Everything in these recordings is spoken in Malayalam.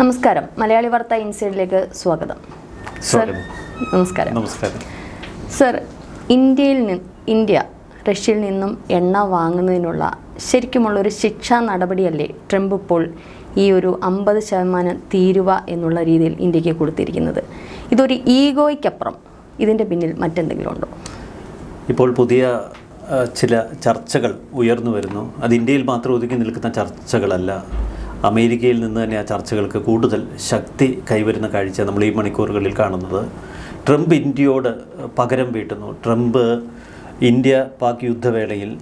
നമസ്കാരം. മലയാളി വാർത്ത ഇൻസൈഡിലേക്ക് സ്വാഗതം. സർ നമസ്കാരം. നമസ്കാരം. സർ ഇന്ത്യയിൽ നിന്ന് ഇന്ത്യ റഷ്യയിൽ നിന്നും എണ്ണ വാങ്ങുന്നതിനുള്ള ശരിക്കുമുള്ള ഒരു ശിക്ഷാ നടപടിയല്ലേ ട്രംപ് ഇപ്പോൾ ഈ ഒരു അമ്പത് ശതമാനം തീരുവ എന്നുള്ള രീതിയിൽ ഇന്ത്യയ്ക്ക് കൊടുത്തിരിക്കുന്നത്? ഇതൊരു ഈഗോയ്ക്കപ്പുറം. ഇതിന്റെ പിന്നിൽ മറ്റെന്തെങ്കിലും ഉണ്ടോ? ഇപ്പോൾ പുതിയ ചില ചർച്ചകൾ ഉയർന്നു വരുന്നു. അത് ഇന്ത്യയിൽ മാത്രം ഒതുക്കി നിൽക്കുന്ന ചർച്ചകളല്ല. അമേരിക്കയിൽ നിന്ന് തന്നെ ആ ചർച്ചകൾക്ക് കൂടുതൽ ശക്തി കൈവരുന്ന കാഴ്ച നമ്മൾ ഈ മണിക്കൂറുകളിൽ കാണുന്നത്. ട്രംപ് ഇന്ത്യയോട് പകരം വീട്ടുന്നു. ട്രംപ് ഇന്ത്യ പാക് യുദ്ധവേളയിൽ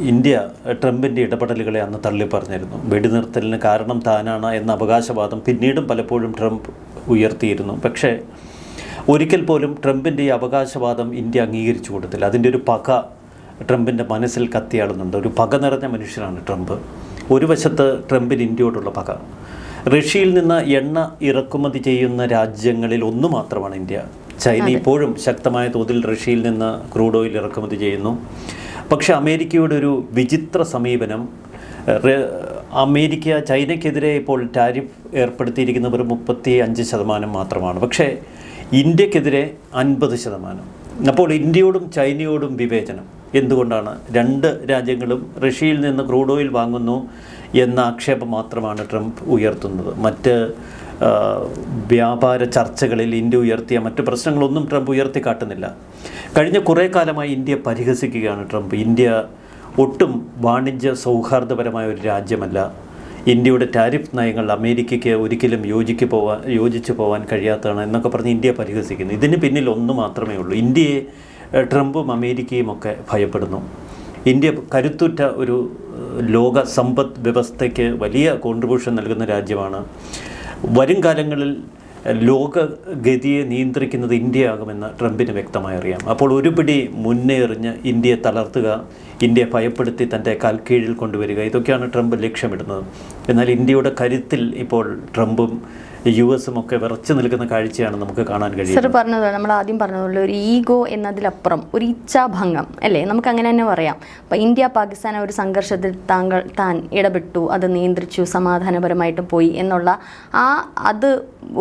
ഇന്ത്യ ട്രംപിന്റെ ഇടപെടലുകളെ അന്ന് തള്ളിപ്പറഞ്ഞിരുന്നു വെടിനിർത്തലിന് കാരണം താനാണ് എന്ന അവകാശവാദം പിന്നീടും പലപ്പോഴും ട്രംപ് ഉയർത്തിയിരുന്നു. പക്ഷേ ഒരിക്കൽ പോലും ട്രംപിന്റെ ഈ അവകാശവാദം ഇന്ത്യ അംഗീകരിച്ചു കൊടുത്തില്ല. അതിന്റെ ഒരു പക ട്രംപിന്റെ മനസ്സിൽ കത്തിയാളുന്നുണ്ട് ഒരു പക നിറഞ്ഞ മനുഷ്യനാണ് ട്രംപ്. ഒരു വശത്ത് ട്രംപിന് ഇന്ത്യയോടുള്ള പക. റഷ്യയിൽ നിന്ന് എണ്ണ ഇറക്കുമതി ചെയ്യുന്ന രാജ്യങ്ങളിൽ ഒന്ന് മാത്രമാണ് ഇന്ത്യ. ചൈന ഇപ്പോഴും ശക്തമായ തോതിൽ റഷ്യയിൽ നിന്ന് ക്രൂഡ് ഓയിൽ ഇറക്കുമതി ചെയ്യുന്നു. പക്ഷേ അമേരിക്കയുടെ ഒരു വിചിത്ര സമീപനം അമേരിക്ക ചൈനയ്ക്കെതിരെ ഇപ്പോൾ ടാരിഫ് ഏർപ്പെടുത്തിയിരിക്കുന്ന വെറും മുപ്പത്തി അഞ്ച് ശതമാനം മാത്രമാണ്. പക്ഷേ ഇന്ത്യക്കെതിരെ അൻപത് ശതമാനം. അപ്പോൾ ഇന്ത്യയോടും ചൈനയോടും വിവേചനം. എന്തുകൊണ്ടാണ്? രണ്ട് രാജ്യങ്ങളും റഷ്യയിൽ നിന്ന് ക്രൂഡ് ഓയിൽ വാങ്ങുന്നു എന്ന ആക്ഷേപം മാത്രമാണ് ട്രംപ് ഉയർത്തുന്നത്. മറ്റ് വ്യാപാര ചർച്ചകളിൽ ഇന്ത്യ ഉയർത്തിയ മറ്റ് പ്രശ്നങ്ങളൊന്നും ട്രംപ് ഉയർത്തി കാട്ടുന്നില്ല. കഴിഞ്ഞ കുറേ കാലമായി ഇന്ത്യ പരിഹസിക്കുകയാണ് ട്രംപ്. ഇന്ത്യ ഒട്ടും വാണിജ്യ സൗഹാർദ്ദപരമായ ഒരു രാജ്യമല്ല. ഇന്ത്യയുടെ ടാരിഫ് നയങ്ങൾ അമേരിക്കയ്ക്ക് ഒരിക്കലും യോജിക്ക് പോവാൻ യോജിച്ച് പോകാൻ കഴിയാത്തതാണ് എന്നൊക്കെ പറഞ്ഞ് ഇന്ത്യ പരിഹസിക്കുന്നു. ഇതിന് പിന്നിൽ ഒന്ന് മാത്രമേ ഉള്ളൂ. ഇന്ത്യയെ ട്രംപും അമേരിക്കയും ഒക്കെ ഭയപ്പെടുന്നു. ഇന്ത്യ കരുത്തുറ്റ ഒരു ലോക സമ്പദ് വ്യവസ്ഥയ്ക്ക് വലിയ കോൺട്രിബ്യൂഷൻ നൽകുന്ന രാജ്യമാണ്. വരും കാലങ്ങളിൽ ലോകഗതിയെ നിയന്ത്രിക്കുന്നത് ഇന്ത്യയാകുമെന്ന് ട്രംപിന് വ്യക്തമായി അറിയാം. അപ്പോൾ ഒരു പിടി മുന്നേറിഞ്ഞ് ഇന്ത്യയെ തളർത്തുക ഇന്ത്യയെ ഭയപ്പെടുത്തി തന്റെ കാൽക്കീഴിൽ കൊണ്ടുവരിക ഇതൊക്കെയാണ് ട്രംപ് ലക്ഷ്യമിടുന്നത്. എന്നാൽ ഇന്ത്യയുടെ കരുത്തിൽ ഇപ്പോൾ ട്രംപും യു എസും ഒക്കെ വിറച്ചു നിൽക്കുന്ന കാഴ്ചയാണ് നമുക്ക് കാണാൻ സർ കഴിയുന്നത്. പറഞ്ഞത് നമ്മൾ ആദ്യം പറഞ്ഞതുപോലെ ഒരു ഈഗോ എന്നതിലപ്പുറം ഒരു ഇച്ഛാഭംഗം അല്ലേ? നമുക്ക് അങ്ങനെ തന്നെ പറയാം. അപ്പം ഇന്ത്യ പാകിസ്ഥാൻ ഒരു സംഘർഷത്തിൽ താങ്കൾ താൻ ഇടപെട്ടു അത് നിയന്ത്രിച്ചു സമാധാനപരമായിട്ട് പോയി എന്നുള്ള ആ അത്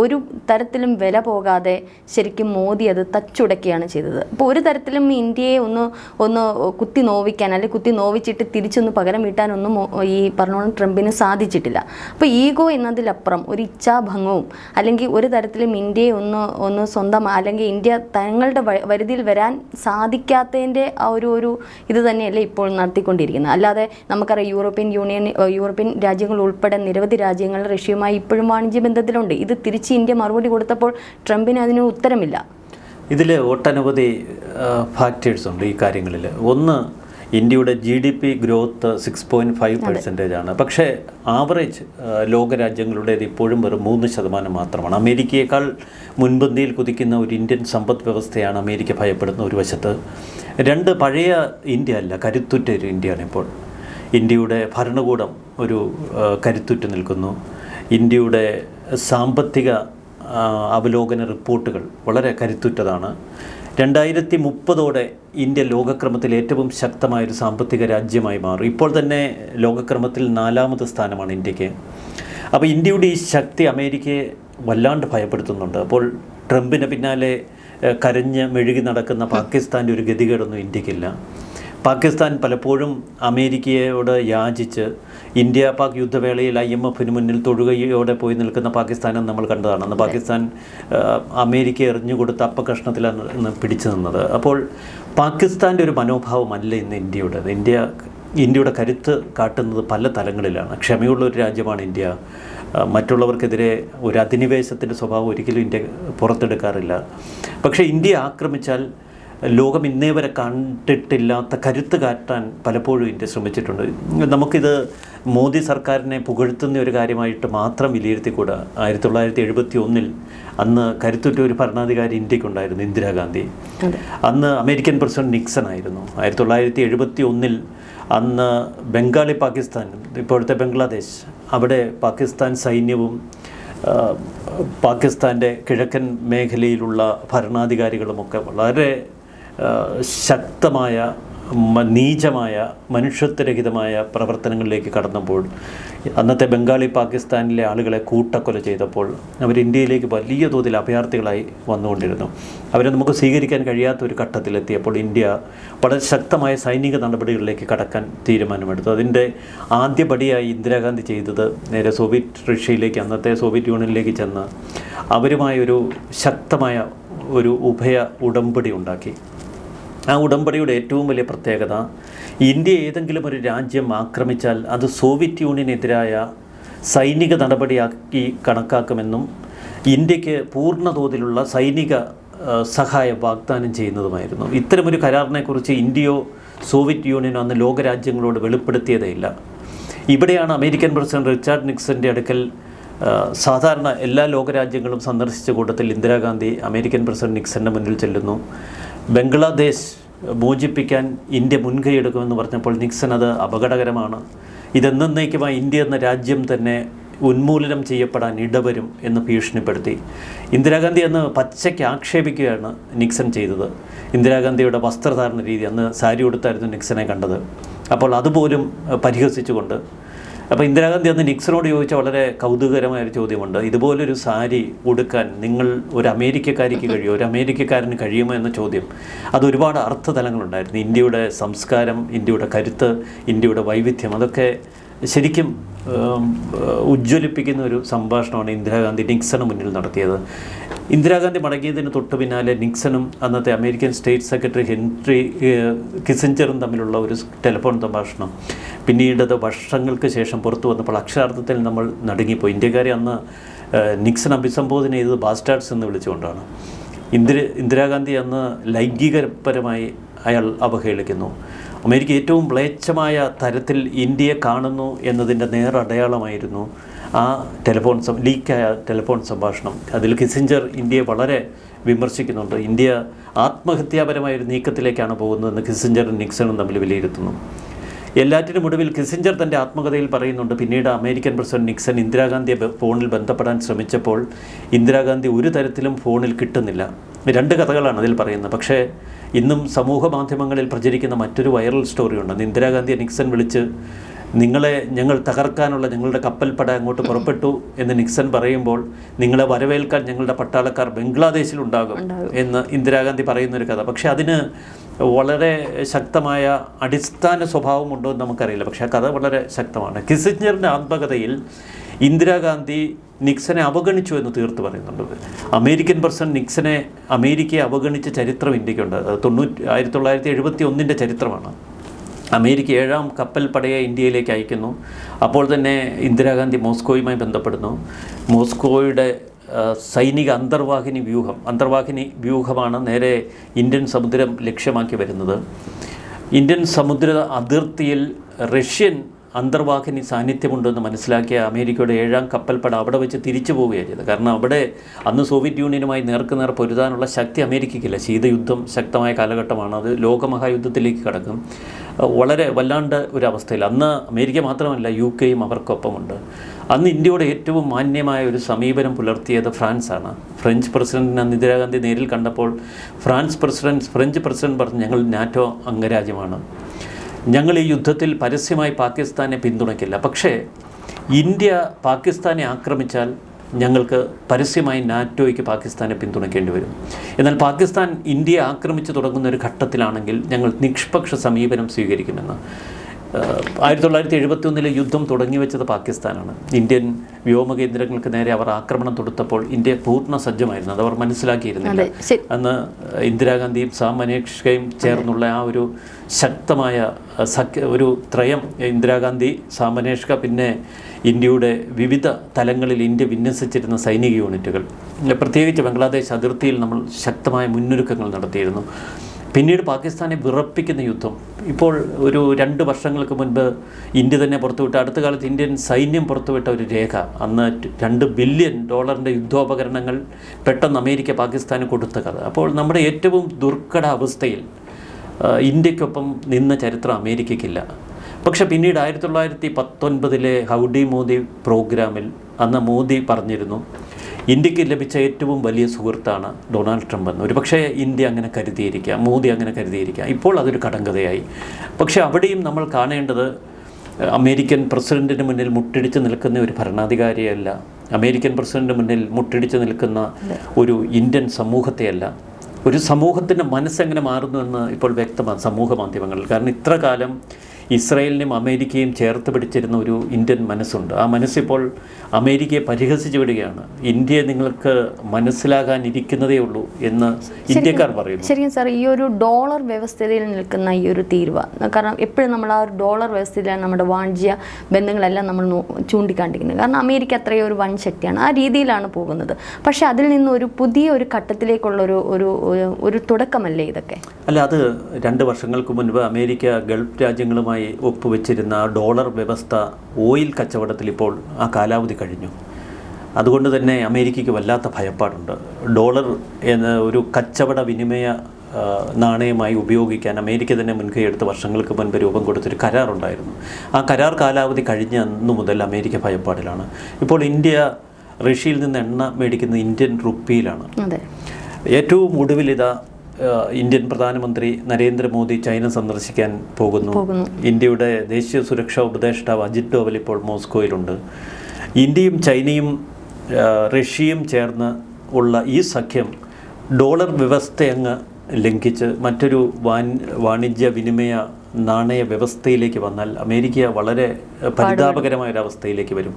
ഒരു തരത്തിലും വില പോകാതെ ശരിക്കും മോദി അത് തച്ചുടക്കുകയാണ് ചെയ്തത്. അപ്പോൾ ഒരു തരത്തിലും ഇന്ത്യയെ ഒന്ന് ഒന്ന് കുത്തി നോവിക്കാൻ അല്ലെങ്കിൽ കുത്തി നോവിച്ചിട്ട് തിരിച്ചൊന്ന് പകരം വീട്ടാനൊന്നും ഈ പറഞ്ഞോളം ട്രംപിന് സാധിച്ചിട്ടില്ല. അപ്പോൾ ഈഗോ എന്നതിലപ്പുറം ഒരു ഇച്ഛാഭംഗവും അല്ലെങ്കിൽ ഒരു തരത്തിലും ഇന്ത്യയെ ഒന്ന് ഒന്ന് സ്വന്തം അല്ലെങ്കിൽ ഇന്ത്യ തങ്ങളുടെ വരുതിയിൽ വരാൻ സാധിക്കാത്തതിന്റെ ആ ഒരു ഒരു ഇത് തന്നെയല്ലേ ഇപ്പോൾ നടത്തിക്കൊണ്ടിരിക്കുന്നത്. അല്ലാതെ നമുക്കറിയാം യൂറോപ്യൻ യൂണിയൻ യൂറോപ്യൻ രാജ്യങ്ങൾ ഉൾപ്പെടെ നിരവധി രാജ്യങ്ങൾ റഷ്യയുമായി ഇപ്പോഴും വാണിജ്യ ബന്ധത്തിലുണ്ട്. ഇത് തിരിച്ച് ഇന്ത്യ മറുപടി കൊടുത്തപ്പോൾ ട്രംപിന് അതിന് ഉത്തരമില്ല. ഇതിൽ ഒട്ടനവധി ഫാക്ടേഴ്സ് ഉണ്ട് ഈ കാര്യങ്ങളിൽ ഒന്ന് ഇന്ത്യയുടെ G D P growth six point five percentage ആണ്. പക്ഷേ ആവറേജ് ലോകരാജ്യങ്ങളുടേത് ഇപ്പോഴും വെറും മൂന്ന് ശതമാനം മാത്രമാണ്. അമേരിക്കയേക്കാൾ മുൻപന്തിയിൽ കുതിക്കുന്ന ഒരു ഇന്ത്യൻ സമ്പദ് വ്യവസ്ഥയാണ് അമേരിക്ക ഭയപ്പെടുന്ന ഒരു വശത്ത്. രണ്ട് പഴയ ഇന്ത്യ അല്ല കരുത്തുറ്റ ഒരു ഇന്ത്യയാണ് ഇപ്പോൾ. ഇന്ത്യയുടെ ഭരണകൂടം ഒരു കരുത്തുറ്റ നിൽക്കുന്നു. ഇന്ത്യയുടെ സാമ്പത്തിക അവലോകന റിപ്പോർട്ടുകൾ വളരെ കരുത്തുറ്റതാണ്. രണ്ടായിരത്തി മുപ്പതോടെ ഇന്ത്യ ലോകക്രമത്തിൽ ഏറ്റവും ശക്തമായ ഒരു സാമ്പത്തിക രാജ്യമായി മാറും. ഇപ്പോൾ തന്നെ ലോകക്രമത്തിൽ നാലാമത് സ്ഥാനമാണ് ഇന്ത്യയ്ക്ക്. അപ്പോൾ ഇന്ത്യയുടെ ഈ ശക്തി അമേരിക്കയെ വല്ലാണ്ട് ഭയപ്പെടുത്തുന്നുണ്ട്. അപ്പോൾ ട്രംപിന് പിന്നാലെ കരഞ്ഞ് മെഴുകി നടക്കുന്ന പാകിസ്ഥാന്റെ ഒരു ഗതികേടൊന്നും ഇന്ത്യക്കില്ല. പാകിസ്ഥാൻ പലപ്പോഴും അമേരിക്കയോട് യാചിച്ച് ഇന്ത്യ പാക് യുദ്ധവേളയിൽ ഐ എം എഫിന് മുന്നിൽ തൊഴുകയോടെ പോയി നിൽക്കുന്ന പാകിസ്ഥാനെ നമ്മൾ കണ്ടതാണ്. അന്ന് പാകിസ്ഥാൻ അമേരിക്ക എറിഞ്ഞു കൊടുത്ത അപ്പകഷ്ണത്തിലാണ് പിടിച്ചു നിന്നത്. അപ്പോൾ പാകിസ്ഥാന്റെ ഒരു മനോഭാവമല്ല ഇന്ന് ഇന്ത്യയുടെ ഇന്ത്യ ഇന്ത്യയുടെ കരുത്ത് കാട്ടുന്നത് പല തലങ്ങളിലാണ്. ക്ഷമയുള്ള ഒരു രാജ്യമാണ് ഇന്ത്യ. മറ്റുള്ളവർക്കെതിരെ ഒരു അധിനിവേശത്തിന്റെ സ്വഭാവം ഒരിക്കലും ഇന്ത്യ പുറത്തെടുക്കാറില്ല. പക്ഷേ ഇന്ത്യ ആക്രമിച്ചാൽ ലോകം ഇന്നേ വരെ കണ്ടിട്ടില്ലാത്ത കരുത്ത് കാട്ടാൻ പലപ്പോഴും ഇന്ത്യ ശ്രമിച്ചിട്ടുണ്ട്. നമുക്കിത് മോദി സർക്കാരിനെ പുകഴ്ത്തുന്ന ഒരു കാര്യമായിട്ട് മാത്രം വിലയിരുത്തിക്കൂടാ. ആയിരത്തി തൊള്ളായിരത്തി എഴുപത്തി ഒന്നിൽ അന്ന് കരുത്തുറ്റ ഒരു ഭരണാധികാരി ഇന്ത്യക്കുണ്ടായിരുന്നു ഇന്ദിരാഗാന്ധി. അന്ന് അമേരിക്കൻ പ്രസിഡന്റ് നിക്സൺ ആയിരുന്നു ആയിരത്തി തൊള്ളായിരത്തി എഴുപത്തി ഒന്നിൽ അന്ന് ബംഗാളി പാകിസ്ഥാൻ ഇപ്പോഴത്തെ ബംഗ്ലാദേശ് അവിടെ പാകിസ്ഥാൻ സൈന്യവും പാകിസ്ഥാന്റെ കിഴക്കൻ മേഖലയിലുള്ള ഭരണാധികാരികളുമൊക്കെ വളരെ ശക്തമായ നീചമായ മനുഷ്യത്വരഹിതമായ പ്രവർത്തനങ്ങളിലേക്ക് കടന്നപ്പോൾ അന്നത്തെ ബംഗാളി പാകിസ്ഥാനിലെ ആളുകളെ കൂട്ടക്കൊല ചെയ്തപ്പോൾ അവർ ഇന്ത്യയിലേക്ക് വലിയ തോതിൽ അഭയാർത്ഥികളായി വന്നുകൊണ്ടിരുന്നു. അവരെ നമുക്ക് സ്വീകരിക്കാൻ കഴിയാത്ത ഒരു ഘട്ടത്തിലെത്തിയപ്പോൾ ഇന്ത്യ വളരെ ശക്തമായ സൈനിക നടപടികളിലേക്ക് കടക്കാൻ തീരുമാനമെടുത്തു. അതിന്റെ ആദ്യപടിയായി ഇന്ദിരാഗാന്ധി ചെയ്തത് നേരെ സോവിയറ്റ് റഷ്യയിലേക്ക് അന്നത്തെ സോവിയറ്റ് യൂണിയനിലേക്ക് ചെന്ന് അവരുമായൊരു ശക്തമായ ഒരു ഉഭയ ഉടമ്പടി ഉണ്ടാക്കി. ആ ഉടമ്പടിയുടെ ഏറ്റവും വലിയ പ്രത്യേകത ഇന്ത്യ ഏതെങ്കിലും ഒരു രാജ്യം ആക്രമിച്ചാൽ അത് സോവിയറ്റ് യൂണിയനെതിരായ സൈനിക നടപടിയാക്കി കണക്കാക്കുമെന്നും ഇന്ത്യയ്ക്ക് പൂർണ തോതിലുള്ള സൈനിക സഹായം വാഗ്ദാനം ചെയ്യുന്നതുമായിരുന്നു. ഇത്തരമൊരു കരാറിനെക്കുറിച്ച് ഇന്ത്യയോ സോവിയറ്റ് യൂണിയനോ അന്ന് ലോകരാജ്യങ്ങളോട് വെളിപ്പെടുത്തിയതേയില്ല ഇവിടെയാണ് അമേരിക്കൻ പ്രസിഡന്റ് റിച്ചാർഡ് നിക്സന്റെ അടുക്കൽ സാധാരണ എല്ലാ ലോകരാജ്യങ്ങളും സന്ദർശിച്ച കൂട്ടത്തിൽ ഇന്ദിരാഗാന്ധി അമേരിക്കൻ പ്രസിഡന്റ് നിക്സന്റെ മുന്നിൽ ചെല്ലുന്നു. ബംഗ്ലാദേശ് മോചിപ്പിക്കാൻ ഇന്ത്യ മുൻകൈ മുൻകൈയെടുക്കുമെന്ന് പറഞ്ഞപ്പോൾ നിക്സൺ അത് അപകടകരമാണ്. ഇതെന്നേക്കുമായി ഇന്ത്യ എന്ന രാജ്യം തന്നെ ഉന്മൂലനം ചെയ്യപ്പെടാൻ ഇടവരും എന്ന് ഭീഷണിപ്പെടുത്തി. ഇന്ദിരാഗാന്ധി അന്ന് പച്ചയ്ക്ക് ആക്ഷേപിക്കുകയാണ് നിക്സൺ ചെയ്തത്. ഇന്ദിരാഗാന്ധിയുടെ വസ്ത്രധാരണ രീതി അന്ന് സാരി ഉടുത്തായിരുന്നു നിക്സനെ കണ്ടത്. അപ്പോൾ അതുപോലും പരിഹസിച്ചുകൊണ്ട് അപ്പോൾ ഇന്ദിരാഗാന്ധി അന്ന് നിക്സനോട് ചോദിച്ച വളരെ കൗതുകകരമായ ഒരു ചോദ്യമുണ്ട്. ഇതുപോലൊരു സാരി ഉടുക്കാൻ നിങ്ങൾ ഒരു അമേരിക്കക്കാരിക്ക് കഴിയുമോ? ഒരു അമേരിക്കക്കാരന് കഴിയുമോ എന്ന ചോദ്യം. അത് ഒരുപാട് അർത്ഥതലങ്ങളുണ്ടായിരുന്നു. ഇന്ത്യയുടെ സംസ്കാരം ഇന്ത്യയുടെ കരുത്ത് ഇന്ത്യയുടെ വൈവിധ്യം അതൊക്കെ ശരിക്കും ഉജ്ജ്വലിപ്പിക്കുന്ന ഒരു സംഭാഷണമാണ് ഇന്ദിരാഗാന്ധി നിക്സണ് മുന്നിൽ നടത്തിയത്. ഇന്ദിരാഗാന്ധി മടങ്ങിയതിന് തൊട്ട് പിന്നാലെ നിക്സണും അന്നത്തെ അമേരിക്കൻ സ്റ്റേറ്റ് സെക്രട്ടറി ഹെൻറി കിസിഞ്ചറും തമ്മിലുള്ള ഒരു ടെലിഫോൺ സംഭാഷണം. പിന്നീട് അത് വർഷങ്ങൾക്ക് ശേഷം പുറത്തു വന്നപ്പോൾ അക്ഷരാർത്ഥത്തിൽ നമ്മൾ നടുങ്ങിപ്പോയി. ഇന്ത്യക്കാരെ അന്ന് നിക്സൺ അഭിസംബോധന ചെയ്തത് ബാസ്റ്റാർഡ്സ് എന്ന് വിളിച്ചുകൊണ്ടാണ്. ഇന്ദിര ഇന്ദിരാഗാന്ധി അന്ന് ലൈംഗികപരമായി അയാൾ അവഹേളിക്കുന്നു. അമേരിക്ക ഏറ്റവും മ്ലേച്ഛമായ തരത്തിൽ ഇന്ത്യയെ കാണുന്നു എന്നതിന്റെ നേരടയാളമായിരുന്നു ആ ടെലിഫോൺ ലീക്കായ ടെലിഫോൺ സംഭാഷണം. അതിൽ കിസിഞ്ചർ ഇന്ത്യയെ വളരെ വിമർശിക്കുന്നുണ്ട്. ഇന്ത്യ ആത്മഹത്യാപരമായ ഒരു നീക്കത്തിലേക്കാണ് പോകുന്നതെന്ന് കിസിഞ്ചറും നിക്സണും തമ്മിൽ വിലയിരുത്തുന്നു. എല്ലാറ്റിനും ഒടുവിൽ കിസിഞ്ചർ തന്റെ ആത്മകഥയിൽ പറയുന്നുണ്ട് പിന്നീട് അമേരിക്കൻ പ്രസിഡന്റ് നിക്സൺ ഇന്ദിരാഗാന്ധിയെ ഫോണിൽ ബന്ധപ്പെടാൻ ശ്രമിച്ചപ്പോൾ ഇന്ദിരാഗാന്ധി ഒരു തരത്തിലും ഫോണിൽ കിട്ടുന്നില്ല. രണ്ട് കഥകളാണ് അതിൽ പറയുന്നത്. പക്ഷേ ഇന്നും സമൂഹ മാധ്യമങ്ങളിൽ പ്രചരിക്കുന്ന മറ്റൊരു വൈറൽ സ്റ്റോറിയുണ്ട്. ഇന്ദിരാഗാന്ധിയെ നിക്സൺ വിളിച്ച് നിങ്ങളെ ഞങ്ങൾ തകർക്കാനുള്ള ഞങ്ങളുടെ കപ്പൽപ്പട അങ്ങോട്ട് പുറപ്പെട്ടു എന്ന് നിക്സൺ പറയുമ്പോൾ നിങ്ങളെ വരവേൽക്കാൻ ഞങ്ങളുടെ പട്ടാളക്കാർ ബംഗ്ലാദേശിൽ ഉണ്ടാകും. എന്ന് ഇന്ദിരാഗാന്ധി പറയുന്ന ഒരു കഥ. പക്ഷേ അതിന് വളരെ ശക്തമായ അടിസ്ഥാന സ്വഭാവമുണ്ടോ എന്ന് നമുക്കറിയില്ല. പക്ഷെ ആ കഥ വളരെ ശക്തമാണ്. കിസിഞ്ചറിന്റെ ആത്മകഥയിൽ ഇന്ദിരാഗാന്ധി നിക്സനെ അവഗണിച്ചു എന്ന് തീർത്ത് പറയുന്നുണ്ട്. അമേരിക്കൻ പ്രസിഡന്റ് നിക്സനെ അമേരിക്കയെ അവഗണിച്ച ചരിത്രം ഇന്ത്യക്കുണ്ട്. അത് തൊണ്ണൂറ്റി ആയിരത്തി തൊള്ളായിരത്തി എഴുപത്തി ഒന്നിന്റെ ചരിത്രമാണ്. അമേരിക്ക ഏഴാം കപ്പൽ പടയെ ഇന്ത്യയിലേക്ക് അയക്കുന്നു. അപ്പോൾ തന്നെ ഇന്ദിരാഗാന്ധി മോസ്കോയുമായി ബന്ധപ്പെടുന്നു. മോസ്കോയുടെ സൈനിക അന്തർവാഹിനി വ്യൂഹം അന്തർവാഹിനി വ്യൂഹമാണ് നേരെ ഇന്ത്യൻ സമുദ്രം ലക്ഷ്യമാക്കി വരുന്നത്. ഇന്ത്യൻ സമുദ്ര അതിർത്തിയിൽ റഷ്യൻ അന്തർവാഹിനി സാന്നിധ്യമുണ്ടെന്ന് മനസ്സിലാക്കിയ അമേരിക്കയുടെ ഏഴാം കപ്പൽപ്പട അവിടെ വെച്ച് തിരിച്ചു പോവുകയാണ് ചെയ്തത്. കാരണം അവിടെ അന്ന് സോവിയറ്റ് യൂണിയനുമായി നേർക്കുനേർ പൊരുതാനുള്ള ശക്തി അമേരിക്കയ്ക്കില്ല. ശീതയുദ്ധം ശക്തമായ കാലഘട്ടമാണ്. അത് ലോകമഹായുദ്ധത്തിലേക്ക് കടക്കും. വളരെ വല്ലാണ്ട് ഒരു അവസ്ഥയിൽ അന്ന് അമേരിക്ക മാത്രമല്ല യു കെയും അവർക്കൊപ്പമുണ്ട്. അന്ന് ഇന്ത്യയുടെ ഏറ്റവും മാന്യമായ ഒരു സമീപനം പുലർത്തിയത് ഫ്രാൻസാണ്. ഫ്രഞ്ച് പ്രസിഡന്റിന് അന്ന് ഇന്ദിരാഗാന്ധി നേരിൽ കണ്ടപ്പോൾ ഫ്രാൻസ് പ്രസിഡന്റ് ഫ്രഞ്ച് പ്രസിഡന്റ് പറഞ്ഞു ഞങ്ങൾ നാറ്റോ അംഗരാജ്യമാണ്. ഞങ്ങൾ ഈ യുദ്ധത്തിൽ പരസ്യമായി പാകിസ്ഥാനെ പിന്തുണയ്ക്കില്ല. പക്ഷേ ഇന്ത്യ പാകിസ്ഥാനെ ആക്രമിച്ചാൽ ഞങ്ങൾക്ക് പരസ്യമായി നാറ്റോയ്ക്ക് പാകിസ്ഥാനെ പിന്തുണയ്ക്കേണ്ടി വരും. എന്നാൽ പാകിസ്ഥാൻ ഇന്ത്യയെ ആക്രമിച്ചു തുടങ്ങുന്ന ഒരു ഘട്ടത്തിലാണെങ്കിൽ ഞങ്ങൾ നിഷ്പക്ഷ സമീപനം സ്വീകരിക്കുമെന്ന്. ആയിരത്തി തൊള്ളായിരത്തി എഴുപത്തി ഒന്നിലെ യുദ്ധം തുടങ്ങി വെച്ചത് പാകിസ്ഥാനാണ്. ഇന്ത്യൻ വ്യോമ കേന്ദ്രങ്ങൾക്ക് നേരെ അവർ ആക്രമണം തൊടുത്തപ്പോൾ ഇന്ത്യ പൂർണ സജ്ജമായിരുന്നു. അത് അവർ മനസ്സിലാക്കിയിരുന്നില്ല അന്ന് ഇന്ദിരാഗാന്ധിയും സാം മനേക്ഷയും ചേർന്നുള്ള ആ ഒരു ശക്തമായ സഖ്യ ഒരു ത്രയം ഇന്ദിരാഗാന്ധി സാം മനേഷ്ക പിന്നെ ഇന്ത്യയുടെ വിവിധ തലങ്ങളിൽ ഇന്ത്യ വിന്യസിച്ചിരുന്ന സൈനിക യൂണിറ്റുകൾ. പ്രത്യേകിച്ച് ബംഗ്ലാദേശ് അതിർത്തിയിൽ നമ്മൾ ശക്തമായ മുന്നൊരുക്കങ്ങൾ നടത്തിയിരുന്നു. പിന്നീട് പാകിസ്ഥാനെ വിറപ്പിക്കുന്ന യുദ്ധം. ഇപ്പോൾ ഒരു രണ്ട് വർഷങ്ങൾക്ക് മുൻപ് ഇന്ത്യ തന്നെ പുറത്തുവിട്ട അടുത്ത കാലത്ത് ഇന്ത്യൻ സൈന്യം പുറത്തുവിട്ട ഒരു രേഖ. അന്ന് രണ്ട് ബില്യൺ ഡോളറിന്റെ യുദ്ധോപകരണങ്ങൾ പെട്ടെന്ന് അമേരിക്ക പാകിസ്ഥാന് കൊടുത്ത കഥ. അപ്പോൾ നമ്മുടെ ഏറ്റവും ദുർഘട അവസ്ഥയിൽ ഇന്ത്യക്കൊപ്പം നിന്ന ചരിത്രം അമേരിക്കയ്ക്കില്ല. പക്ഷെ പിന്നീട് ആയിരത്തി തൊള്ളായിരത്തി പത്തൊൻപതിലെ ഹൗഡി മോദി പ്രോഗ്രാമിൽ അന്ന് മോദി പറഞ്ഞിരുന്നു ഇന്ത്യയ്ക്ക് ലഭിച്ച ഏറ്റവും വലിയ സുഹൃത്താണ് ഡൊണാൾഡ് ട്രംപ് എന്ന്. ഒരുപക്ഷേ ഇന്ത്യ അങ്ങനെ കരുതിയിരിക്കാം മോദി അങ്ങനെ കരുതിയിരിക്കാം. ഇപ്പോൾ അതൊരു കടങ്കഥയായി. പക്ഷേ അവിടെയും നമ്മൾ കാണേണ്ടത് അമേരിക്കൻ പ്രസിഡന്റിന് മുന്നിൽ മുട്ടിടിച്ച് നിൽക്കുന്ന ഒരു ഭരണാധികാരിയല്ല അമേരിക്കൻ പ്രസിഡന്റിന് മുന്നിൽ മുട്ടിടിച്ച് നിൽക്കുന്ന ഒരു ഇന്ത്യൻ സമൂഹത്തെയല്ല. ഒരു സമൂഹത്തിന്റെ മനസ്സെങ്ങനെ മാറുന്നുവെന്ന് ഇപ്പോൾ വ്യക്തമാണ് സമൂഹ മാധ്യമങ്ങളിൽ. കാരണം ഇത്ര കാലം ഇസ്രായേലിനെയും അമേരിക്കയും ചേർത്ത് പിടിച്ചിരുന്ന ഒരു ഇന്ത്യൻ മനസ്സുണ്ട്. ആ മനസ്സിപ്പോൾ അമേരിക്കയെ പരിഹസിച്ചു വിടുകയാണ്. ഇന്ത്യയെ നിങ്ങൾക്ക് മനസ്സിലാകാനിരിക്കുന്നതേ ഉള്ളൂ എന്ന് ഇന്ത്യക്കാർ പറയുന്നു. ശരിക്കും സാർ ഈ ഒരു ഡോളർ വ്യവസ്ഥയിൽ നിൽക്കുന്ന ഈ ഒരു തീരുവ കാരണം എപ്പോഴും നമ്മൾ ആ ഒരു ഡോളർ വ്യവസ്ഥയിലാണ് നമ്മുടെ വാണിജ്യ ബന്ധങ്ങളെല്ലാം നമ്മൾ ചൂണ്ടിക്കാണ്ടിരിക്കുന്നത് കാരണം അമേരിക്ക അത്രയും ഒരു വൻ ശക്തിയാണ്. ആ രീതിയിലാണ് പോകുന്നത്. പക്ഷേ അതിൽ നിന്ന് ഒരു പുതിയ ഒരു ഘട്ടത്തിലേക്കുള്ള ഒരു ഒരു ഒരു- ഒരു തുടക്കമല്ലേ ഇതൊക്കെ? അല്ല അത് രണ്ട് വർഷങ്ങൾക്ക് മുൻപ് അമേരിക്ക ഗൾഫ് രാജ്യങ്ങളുമായി ഒപ്പുവെച്ചിരുന്ന ആ ഡോളർ വ്യവസ്ഥ ഓയിൽ കച്ചവടത്തിൽ ഇപ്പോൾ ആ കാലാവധി കഴിഞ്ഞു. അതുകൊണ്ട് തന്നെ അമേരിക്കയ്ക്ക് വല്ലാത്ത ഭയപ്പാടുണ്ട്. ഡോളർ എന്ന ഒരു കച്ചവട വിനിമയ നാണയമായി ഉപയോഗിക്കാൻ അമേരിക്ക തന്നെ മുൻകൈ എടുത്ത് വർഷങ്ങൾക്ക് മുൻപ് രൂപം കൊടുത്തൊരു കരാറുണ്ടായിരുന്നു. ആ കരാർ കാലാവധി കഴിഞ്ഞ അന്നു മുതൽ അമേരിക്ക ഭയപ്പാടിലാണ്. ഇപ്പോൾ ഇന്ത്യ റഷ്യയിൽ നിന്ന് എണ്ണ മേടിക്കുന്ന ഇന്ത്യൻ റുപ്പിയിലാണ് ഏറ്റവും ഒടുവിൽ ഇതാ ഇന്ത്യൻ പ്രധാനമന്ത്രി നരേന്ദ്രമോദി ചൈന സന്ദർശിക്കാൻ പോകുന്നു. ഇന്ത്യയുടെ ദേശീയ സുരക്ഷാ ഉപദേഷ്ടാവ് അജിത് ഡോവൽ ഇപ്പോൾ മോസ്കോയിലുണ്ട്. ഇന്ത്യയും ചൈനയും റഷ്യയും ചേർന്ന് ഉള്ള ഈ സഖ്യം ഡോളർ വ്യവസ്ഥ അങ്ങ് ലംഘിച്ച് മറ്റൊരു വാൻ വാണിജ്യ വിനിമയ നാണയ വ്യവസ്ഥയിലേക്ക് വന്നാൽ അമേരിക്ക വളരെ പരിതാപകരമായ ഒരു അവസ്ഥയിലേക്ക് വരും.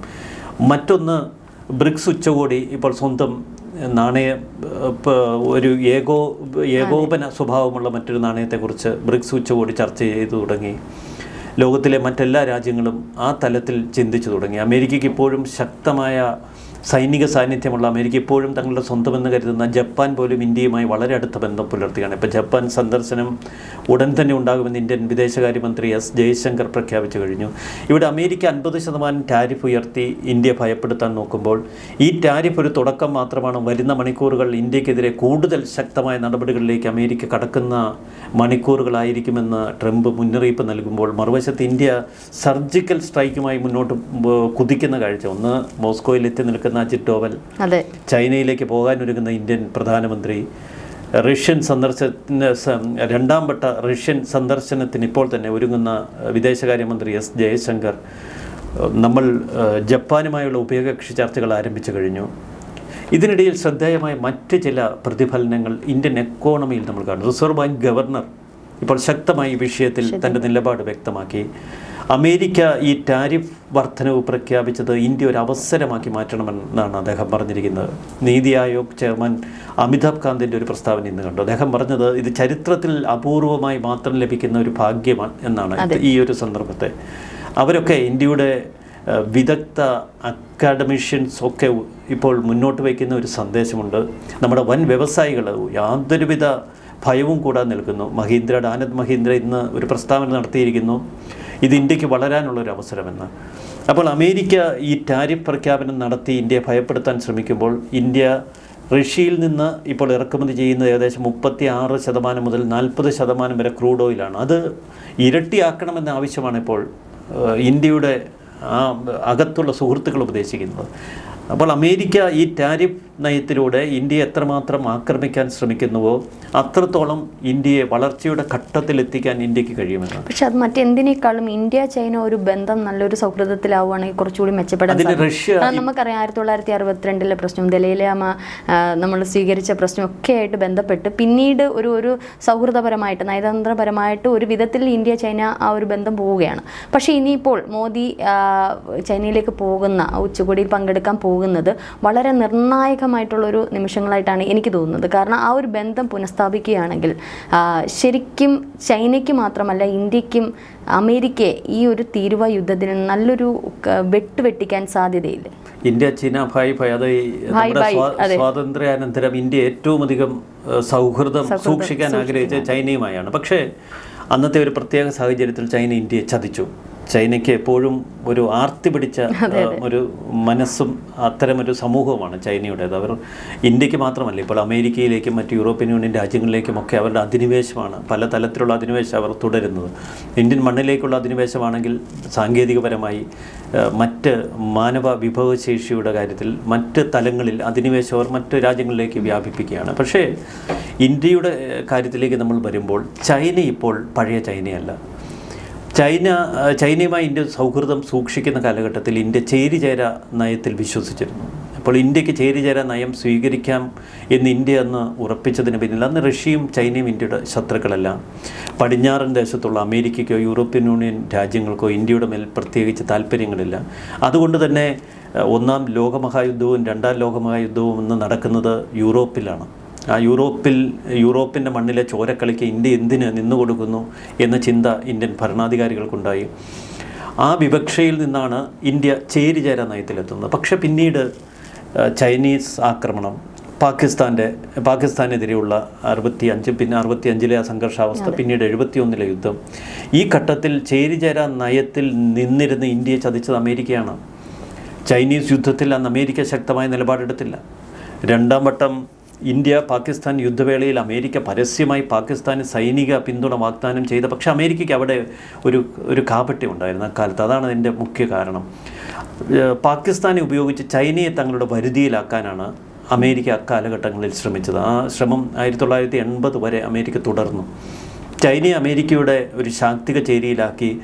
മറ്റൊന്ന് ബ്രിക്സ് ഉച്ചകോടി ഇപ്പോൾ സ്വന്തം നാണയ ഒരു ഏകോ ഏകോപന സ്വഭാവമുള്ള മറ്റൊരു നാണയത്തെക്കുറിച്ച് ബ്രിക്സ് ഉച്ചകോടി ചർച്ച ചെയ്തു തുടങ്ങി. ലോകത്തിലെ മറ്റെല്ലാ രാജ്യങ്ങളും ആ തലത്തിൽ ചിന്തിച്ചു തുടങ്ങി. അമേരിക്കയ്ക്ക് ഇപ്പോഴും ശക്തമായ സൈനിക സാന്നിധ്യമുള്ള അമേരിക്ക ഇപ്പോഴും തങ്ങളുടെ സ്വന്തമെന്ന് കരുതുന്ന ജപ്പാൻ പോലും ഇന്ത്യയുമായി വളരെ അടുത്ത ബന്ധം പുലർത്തുകയാണ്. ഇപ്പോൾ ജപ്പാൻ സന്ദർശനം ഉടൻ തന്നെ ഉണ്ടാകുമെന്ന് ഇന്ത്യൻ വിദേശകാര്യമന്ത്രി എസ് ജയശങ്കർ പ്രഖ്യാപിച്ചു കഴിഞ്ഞു. ഇവിടെ അമേരിക്ക അൻപത് ശതമാനം ടാരിഫ് ഉയർത്തി ഇന്ത്യ ഭയപ്പെടുത്താൻ നോക്കുമ്പോൾ ഈ ടാരിഫ് ഒരു തുടക്കം മാത്രമാണ്. വരുന്ന മണിക്കൂറുകൾ ഇന്ത്യക്കെതിരെ കൂടുതൽ ശക്തമായ നടപടികളിലേക്ക് അമേരിക്ക കടക്കുന്ന മണിക്കൂറുകളായിരിക്കുമെന്ന് ട്രംപ് മുന്നറിയിപ്പ് നൽകുമ്പോൾ മറുവശത്ത് ഇന്ത്യ സർജിക്കൽ സ്ട്രൈക്കുമായി മുന്നോട്ട് കുതിക്കുന്ന കാഴ്ച. ഒന്ന് മോസ്കോയിൽ എത്തി നിൽക്കുന്ന അജിത് ഡോവൽ ചൈനയിലേക്ക് പോകാനൊരുങ്ങുന്ന ഇന്ത്യൻ പ്രധാനമന്ത്രി റഷ്യൻ സന്ദർശന രണ്ടാം വട്ട റഷ്യൻ സന്ദർശനത്തിന് ഇപ്പോൾ തന്നെ ഒരുങ്ങുന്ന വിദേശകാര്യമന്ത്രി എസ് ജയശങ്കർ നമ്മൾ ജപ്പാനുമായുള്ള ഉഭയകക്ഷി ചർച്ചകൾ ആരംഭിച്ചു കഴിഞ്ഞു. ഇതിനിടയിൽ ശ്രദ്ധേയമായ മറ്റ് ചില പ്രതിഫലനങ്ങൾ ഇന്ത്യൻ എക്കോണമിയിൽ നമ്മൾ കാണുന്നു. റിസർവ് ബാങ്ക് ഗവർണർ ഇപ്പോൾ ശക്തമായി ഈ വിഷയത്തിൽ തന്റെ നിലപാട് വ്യക്തമാക്കി. അമേരിക്ക ഈ ടാരിഫ് വർധനവ് പ്രഖ്യാപിച്ചത് ഇന്ത്യ ഒരു അവസരമാക്കി മാറ്റണമെന്നാണ് അദ്ദേഹം പറഞ്ഞിരിക്കുന്നത്. നീതി ആയോഗ് ചെയർമാൻ അമിതാഭ് കാന്തിന്റെ ഒരു പ്രസ്താവന ഇന്ന് കണ്ടു. അദ്ദേഹം പറഞ്ഞത് ഇത് ചരിത്രത്തിൽ അപൂർവമായി മാത്രം ലഭിക്കുന്ന ഒരു ഭാഗ്യമാണ് എന്നാണ് ഈ ഒരു സന്ദർഭത്തെ. അവരൊക്കെ ഇന്ത്യയുടെ വിദഗ്ധ അക്കാഡമിഷ്യൻസ് ഒക്കെ ഇപ്പോൾ മുന്നോട്ട് വയ്ക്കുന്ന ഒരു സന്ദേശമുണ്ട്. നമ്മുടെ വൻ വ്യവസായികൾ യാതൊരുവിധ ഭയവും കൂടാതെ നിൽക്കുന്നു. മഹീന്ദ്ര ആനന്ദ് മഹീന്ദ്ര ഇന്ന് ഒരു പ്രസ്താവന നടത്തിയിരിക്കുന്നു. ഇത് ഇന്ത്യയ്ക്ക് വളരാനുള്ള ഒരു അവസരമെന്ന് അപ്പോൾ അമേരിക്ക ഈ ടാരിഫ് പ്രഖ്യാപനം നടത്തി ഇന്ത്യയെ ഭയപ്പെടുത്താൻ ശ്രമിക്കുമ്പോൾ ഇന്ത്യ റഷ്യയിൽ നിന്ന് ഇപ്പോൾ ഇറക്കുമതി ചെയ്യുന്നത് ഏകദേശം മുപ്പത്തി ആറ് ശതമാനം മുതൽ നാൽപ്പത് ശതമാനം വരെ ക്രൂഡ് ഓയിലാണ്. അത് ഇരട്ടിയാക്കണമെന്ന ആവശ്യമാണ് ഇപ്പോൾ ഇന്ത്യയുടെ ആ അകത്തുള്ള സുഹൃത്തുക്കൾ ഉപദേശിക്കുന്നത്. അപ്പോൾ അമേരിക്ക ഈ ടാരിഫ് നയത്തിലൂടെ ഇന്ത്യയെ എത്രമാത്രം ആക്രമിക്കാൻ ശ്രമിക്കുന്നുവോ അത്രത്തോളം ഇന്ത്യയെ വളർച്ചയുടെ ഘട്ടത്തിലെത്തിക്കാൻ ഇന്ത്യയ്ക്ക് കഴിയുമെന്നാണ്. പക്ഷെ അത് മറ്റെന്തിനേക്കാളും ഇന്ത്യ ചൈന ഒരു ബന്ധം നല്ലൊരു സൗഹൃദത്തിലാവുകയാണെങ്കിൽ കുറച്ചുകൂടി മെച്ചപ്പെടാൻ റഷ്യ നമുക്കറിയാം ആയിരത്തി തൊള്ളായിരത്തി അറുപത്തിരണ്ടിലെ പ്രശ്നം ദലൈലാമ നമ്മൾ സ്വീകരിച്ച പ്രശ്നം ഒക്കെ ആയിട്ട് ബന്ധപ്പെട്ട് പിന്നീട് ഒരു ഒരു സൗഹൃദപരമായിട്ട് നയതന്ത്രപരമായിട്ട് ഒരു വിധത്തിൽ ഇന്ത്യ ചൈന ആ ഒരു ബന്ധം പോവുകയാണ്. പക്ഷേ ഇനിയിപ്പോൾ മോദി ചൈനയിലേക്ക് പോകുന്ന ഉച്ചകോടിയിൽ പങ്കെടുക്കാൻ പോകുന്നത് വളരെ നിർണായകമായിട്ടുള്ളൊരു നിമിഷങ്ങളായിട്ടാണ് എനിക്ക് തോന്നുന്നത്. കാരണം ആ ഒരു ബന്ധം പുനഃസ്ഥാപിക്കുകയാണെങ്കിൽ ശരിക്കും ചൈനയ്ക്ക് മാത്രമല്ല ഇന്ത്യക്കും അമേരിക്കയെ ഈ ഒരു തീരുവ യുദ്ധത്തിന് നല്ലൊരു വെട്ടുവെട്ടിക്കാൻ സാധ്യതയില്ല. ഇന്ത്യ ചൈന ഭായ് ഭായ് അതെ. സ്വാതന്ത്ര്യാനന്തരം ഇന്ത്യ ഏറ്റവും അധികം സൗഹൃദം സൂക്ഷിക്കാൻ ആഗ്രഹിച്ച ചൈനയുമായാണ്. പക്ഷേ അന്നത്തെ ഒരു പ്രത്യേക സാഹചര്യത്തിൽ ചൈന ഇന്ത്യയെ ചതിച്ചു. ചൈനയ്ക്ക് എപ്പോഴും ഒരു ആർത്തി പിടിച്ച ഒരു മനസ്സും അത്തരമൊരു സമൂഹവുമാണ് ചൈനയുടേത്. അവർ ഇന്ത്യയ്ക്ക് മാത്രമല്ല ഇപ്പോൾ അമേരിക്കയിലേക്കും മറ്റ് യൂറോപ്യൻ യൂണിയൻ രാജ്യങ്ങളിലേക്കും ഒക്കെ അവരുടെ അധിനിവേശമാണ് പല തലത്തിലുള്ള അധിനിവേശം അവർ തുടരുന്നത്. ഇന്ത്യൻ മണ്ണിലേക്കുള്ള അധിനിവേശമാണെങ്കിൽ സാങ്കേതികപരമായി മറ്റ് മാനവ വിഭവശേഷിയുടെ കാര്യത്തിൽ മറ്റ് തലങ്ങളിൽ അധിനിവേശം അവർ മറ്റ് രാജ്യങ്ങളിലേക്ക് വ്യാപിപ്പിക്കുകയാണ്. പക്ഷേ ഇന്ത്യയുടെ കാര്യത്തിലേക്ക് നമ്മൾ വരുമ്പോൾ ചൈന ഇപ്പോൾ പഴയ ചൈനയല്ല. ചൈന ചൈനയുമായി ഇന്ത്യ സൗഹൃദം സൂക്ഷിക്കുന്ന കാലഘട്ടത്തിൽ ഇന്ത്യ ചേരിചേര നയത്തിൽ വിശ്വസിച്ചിരുന്നു. അപ്പോൾ ഇന്ത്യയ്ക്ക് ചേരിചേര നയം സ്വീകരിക്കാം എന്ന് ഇന്ത്യ അന്ന് ഉറപ്പിച്ചതിന് പിന്നിൽ അന്ന് റഷ്യയും ചൈനയും ഇന്ത്യയുടെ ശത്രുക്കളല്ല പടിഞ്ഞാറൻ ദേശത്തുള്ള അമേരിക്കയ്ക്കോ യൂറോപ്യൻ യൂണിയൻ രാജ്യങ്ങൾക്കോ ഇന്ത്യയുടെ മേൽ പ്രത്യേകിച്ച് താല്പര്യങ്ങളില്ല. അതുകൊണ്ട് തന്നെ ഒന്നാം ലോകമഹായുദ്ധവും രണ്ടാം ലോകമഹായുദ്ധവും ഇന്ന് നടക്കുന്നത് യൂറോപ്പിലാണ്. ആ യൂറോപ്പിൽ യൂറോപ്പിന്റെ മണ്ണിലെ ചോരക്കളിക്ക് ഇന്ത്യ എന്തിന് നിന്നു കൊടുക്കുന്നു എന്ന ചിന്ത ഇന്ത്യൻ ഭരണാധികാരികൾക്കുണ്ടായി. ആ വിവക്ഷയിൽ നിന്നാണ് ഇന്ത്യ ചേരിചേര നയത്തിലെത്തുന്നത്. പക്ഷെ പിന്നീട് ചൈനീസ് ആക്രമണം പാകിസ്ഥാന്റെ പാകിസ്ഥാനെതിരെയുള്ള അറുപത്തി അഞ്ച് പിന്നെ അറുപത്തി അഞ്ചിലെ ആ സംഘർഷാവസ്ഥ പിന്നീട് എഴുപത്തി ഒന്നിലെ യുദ്ധം. ഈ ഘട്ടത്തിൽ ചേരിചേര നയത്തിൽ നിന്നിരുന്ന് ഇന്ത്യയെ ചതിച്ചത് അമേരിക്കയാണ്. ചൈനീസ് യുദ്ധത്തിൽ അന്ന് അമേരിക്ക ശക്തമായ നിലപാടെടുത്തില്ല. രണ്ടാം വട്ടം ഇന്ത്യ പാകിസ്ഥാൻ യുദ്ധവേളയിൽ അമേരിക്ക പരസ്യമായി പാകിസ്ഥാന് സൈനിക പിന്തുണ വാഗ്ദാനം ചെയ്ത പക്ഷേ അമേരിക്കയ്ക്ക് അവിടെ ഒരു ഒരു കാപട്യം ഉണ്ടായിരുന്നു അക്കാലത്ത്. അതാണ് അതിന്റെ മുഖ്യ കാരണം. പാകിസ്ഥാനെ ഉപയോഗിച്ച് ചൈനയെ തങ്ങളുടെ വരുതിയിലാക്കാനാണ് അമേരിക്ക അക്കാലഘട്ടങ്ങളിൽ ശ്രമിച്ചത്. ആ ശ്രമം ആയിരത്തി തൊള്ളായിരത്തി എൺപത് വരെ അമേരിക്ക തുടർന്നു. ചൈനയെ അമേരിക്കയുടെ ഒരു ശാക്തിക ചേരിയിലാക്കി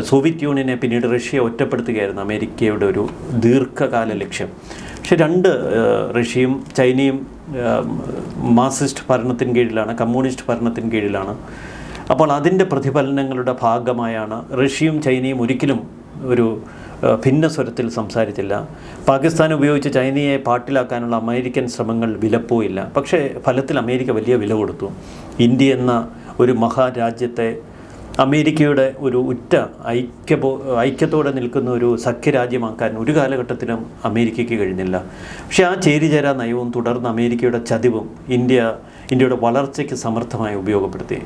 സോവിയറ്റ് യൂണിയനെ പിന്നീട് റഷ്യയെ ഒറ്റപ്പെടുത്തുകയായിരുന്നു അമേരിക്കയുടെ ഒരു ദീർഘകാല ലക്ഷ്യം. പക്ഷെ രണ്ട് റഷ്യയും ചൈനയും മാർസിസ്റ്റ് ഭരണത്തിന് കീഴിലാണ് കമ്മ്യൂണിസ്റ്റ് ഭരണത്തിന് കീഴിലാണ്. അപ്പോൾ അതിന്റെ പ്രതിഫലനങ്ങളുടെ ഭാഗമായാണ് റഷ്യയും ചൈനയും ഒരിക്കലും ഒരു ഭിന്ന സ്വരത്തിൽ സംസാരിച്ചില്ല. പാകിസ്ഥാൻ ഉപയോഗിച്ച് ചൈനയെ പാട്ടിലാക്കാനുള്ള അമേരിക്കൻ ശ്രമങ്ങൾ വിലപ്പോയില്ല. പക്ഷേ ഫലത്തിൽ അമേരിക്ക വലിയ വില കൊടുത്തു. ഇന്ത്യ എന്ന ഒരു മഹാരാജ്യത്തെ അമേരിക്കയുടെ ഒരു ഉറ്റ ഐക്യബോ ഐക്യത്തോടെ നിൽക്കുന്ന ഒരു സഖ്യരാജ്യമാക്കാൻ ഒരു കാലഘട്ടത്തിലും അമേരിക്കയ്ക്ക് കഴിഞ്ഞില്ല. പക്ഷേ ആ ചേരിചേരാ നയവും തുടർന്ന് അമേരിക്കയുടെ ചതിവും ഇന്ത്യ ഇന്ത്യയുടെ വളർച്ചയ്ക്ക് സമർത്ഥമായി ഉപയോഗപ്പെടുത്തി.